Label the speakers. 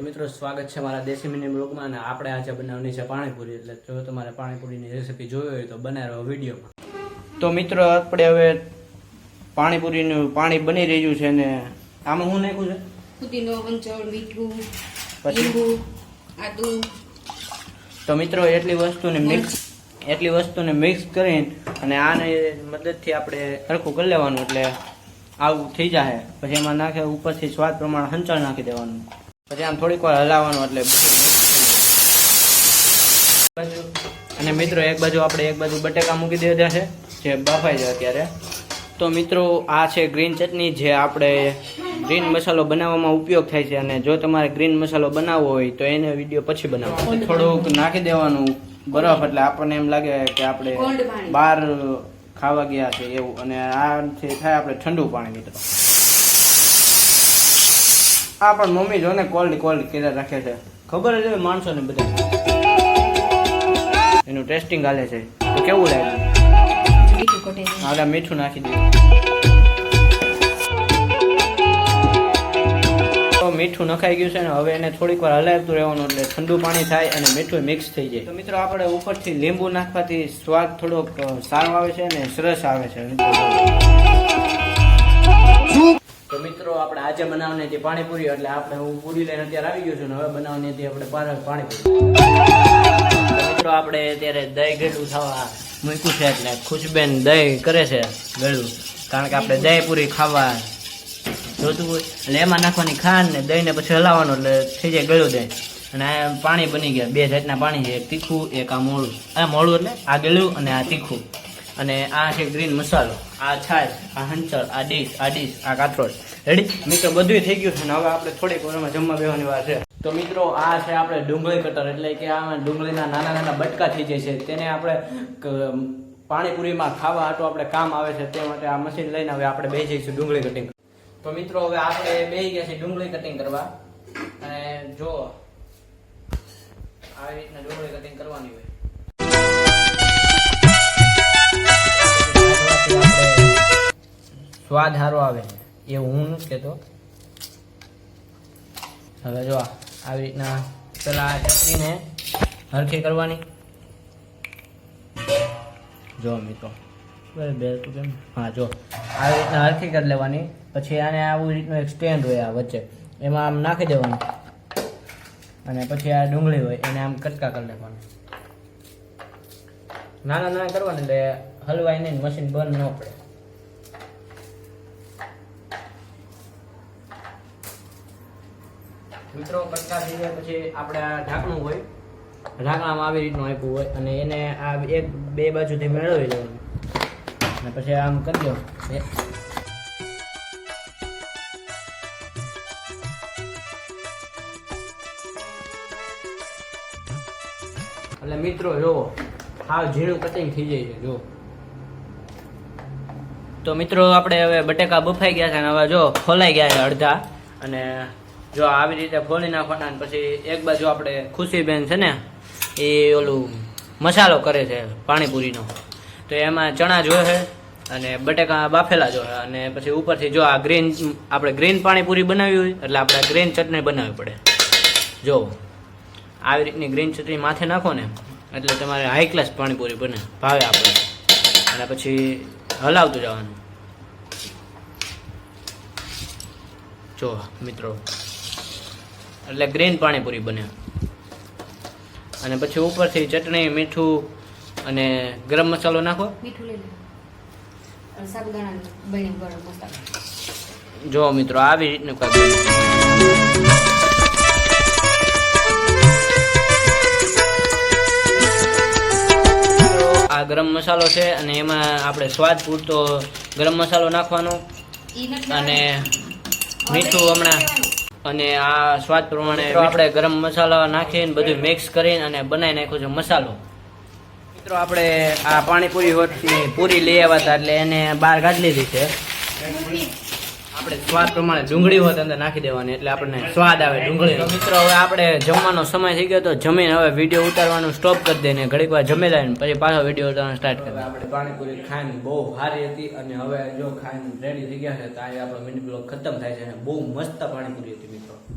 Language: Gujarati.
Speaker 1: મિત્રો સ્વાગત છે મારા દેશી મિની બ્લોગમાં અને આપણે આજે બનાવવાની છે પાણીપુરી. એટલે જો તમારે પાણીપુરીની રેસીપી જોવી હોય તો બનાવ્યો વિડીયોમાં. તો મિત્રો આપણે હવે પાણીપુરીનું પાણી બની રહ્યું છે ને આમાં હું નાખ્યું છે?
Speaker 2: પુદીનો અંચળ મીઠું લીંબુ આદુ.
Speaker 1: તો મિત્રો એટલી વસ્તુને મિક્સ એટલી વસ્તુને મિક્સ કરીને અને આની મદદથી આપણે સરખું કરી લેવાનું. એટલે આવું થઈ જાય પછી એમાં નાખે ઉપરથી સ્વાદ પ્રમાણે હંચળ નાખી દેવાનું. પછી આમ થોડીક વાર હલાવવાનું એટલે બધું બાજુ અને મિત્રો એક બાજુ આપણે એક બાજુ બટેકા મૂકી દીધા છે જે બફાઈ જાય અત્યારે. તો મિત્રો આ છે ગ્રીન ચટણી જે આપણે ગ્રીન મસાલો બનાવવામાં ઉપયોગ થાય છે અને જો તમારે ગ્રીન મસાલો બનાવવો હોય તો એને વીડિયો પછી બનાવો. થોડુંક નાખી દેવાનું બરફ એટલે આપણને એમ લાગે કે આપણે બહાર ખાવા ગયા છે એવું અને આથી થાય આપણે ઠંડુ પાણી મિત્રો. આ પણ મમ્મી જો ને કોલ્ડ કોલ્ડ કર્યા રાખે છે. ખબર જ હોય માણસોને બધા. એનું ટેસ્ટિંગ હાલે છે. તો કેવું લાગે હાલે, મીઠું નાખી દીધું. મીઠું નખાઈ ગયું છે ને, હવે એને થોડીક વાર હલાવતું રહેવાનું એટલે ઠંડુ પાણી થાય અને મીઠું મિક્સ થઈ જાય. તો મિત્રો, આપણે ઉપરથી લીંબુ નાખવાથી સ્વાદ થોડોક સારો આવે છે અને સરસ આવે છે. તો મિત્રો, આપણે આજે બનાવવાની હતી પાણીપુરી, એટલે આપણે હું પૂરી લઈને અત્યારે આવી ગયો છું ને હવે બનાવવાની હતી આપણે પાર- પાણીપુરી. મિત્રો, આપણે અત્યારે દહીં ગળું થવા મૂક્યું છે, એટલે ખુશબેન દહીં કરે છે ગળું કારણ કે આપણે દહીં પૂરી ખાવા જોતું હોય. એટલે એમાં નાખવાની ખાંડ ને દહીં ને પછી હલાવવાનું, એટલે થઈ જાય ગળું દહીં. અને આ પાણી બની ગયા, બે જાતના પાણી છે, એક તીખું, એક આ મોળું. આ મોળું એટલે આ ગળું અને આ તીખું. અને આ છે ગ્રીન મસાલો. આ છાશ, આ હંચળ, આ ડીશ આ ડીશ આ કાથરોડ રેડી મિત્રો બધું થઈ ગયું છે ને હવે આપણે થોડીક વારમાં જમવા બેવાની વાર છે. તો મિત્રો, આ છે આપણે ડુંગળી કટર, એટલે કે આમાં ડુંગળીના નાના નાના બટકા થઈ જાય છે. તેને આપણે પાણીપુરીમાં ખાવા હાટું આપણે કામ આવે છે તે માટે આ મશીન લઈને હવે આપણે બે જઈશું ડુંગળી કટિંગ તો મિત્રો, હવે આપણે બે ગયા છીએ ડુંગળી કટિંગ કરવા. અને જો, આવી રીતના ડુંગળી કટિંગ કરવાની હોય. સ્વાદ સારો આવે એ હું નથી કહેતો હવે જો આવી રીતના પેલા ચટણીને હરખી કરવાની. જો મિત્રો. બે તું કેમ? હા જો. આવી રીતના હરખી કરી લેવાની. પછી આને આવી રીતનું એક સ્ટેન્ડ હોય આ વચ્ચે. એમાં આમ નાખી દેવાનું. અને પછી આ ડુંગળી હોય એને આમ કટકા કરી લેવાનું. નાના નાના કરવાના એટલે હલવાય નહીં મશીન બંધ ન પડે. મિત્રો કટકા થઈ જાય પછી આપણે આ ઢાંકણું હોય. ઢાંકણામાં આવી રીતનું આપ્યું હોય અને એને આ એક, બે બાજુથી મેળવી લેવાનું. અને પછી આમ કરી દો એટલે મિત્રો, જો હાવ ઝીણું કટિંગ થઈ જાય છે, જો. તો મિત્રો, આપણે હવે બટેકા બફાઈ ગયા છે અને હવે જો ફોલાઈ ગયા છે અડધા. અને જો આવી રીતે ફોલી નાખવાના પછી એક બાજુ આપણે ખુશીબેન છે ને, એ ઓલું મસાલો કરે છે પાણીપુરીનો. તો એમાં ચણા જોશે અને બટેકા બાફેલા જોશે અને પછી ઉપરથી જો આ ગ્રીન, આપણે ગ્રીન પાણીપુરી બનાવી હોય, એટલે આપણે ગ્રીન ચટણી બનાવવી પડે. જો, આવી રીતની ગ્રીન ચટણી માથે નાખો ને, એટલે તમારે હાઈ ક્લાસ પાણીપુરી બને, ભાવે આપણે. અને પછી હલાવતું જવાનું. જો, મિત્રો એટલે ગ્રીન પાણીપુરી બને. અને પછી ઉપરથી ચટણી મીઠું અને ગરમ મસાલો નાખો. જો મિત્રો આવી રીતનું આ ગરમ મસાલો છે અને એમાં આપણે સ્વાદ પૂરતો ગરમ મસાલો નાખવાનો. અને મીઠું હમણાં અને આ સ્વાદ પ્રમાણે આપણે ગરમ મસાલા નાખીને બધું મિક્સ કરીને અને બનાવી નાખ્યો છે મસાલો. મિત્રો આપણે આ પાણીપુરી હોટની પૂરી લઈ આવ્યા હતા એટલે એને બહાર કાઢી લીધી છે. આપણે સ્વાદ પ્રમાણે ડુંગળી હોય અંદર નાખી દેવાની, એટલે આપણને સ્વાદ આવે ડુંગળી. મિત્રો, હવે આપણે જમવાનો સમય થઈ ગયો તો જમીન હવે વીડિયો ઉતારવાનું સ્ટોપ કરી દઈને ઘડીક વાર જમી લઈને પછી પાછો વીડિયો ઉતારવાનું સ્ટાર્ટ કરી આપણે પાણીપુરી ખાઈને બહુ સારી હતી અને હવે જો ખાઈને રેડી થઈ ગયા છે, તો આજે આપણો મિની બ્લોક ખતમ થાય છે અને બહુ મસ્ત પાણીપુરી હતી મિત્રો.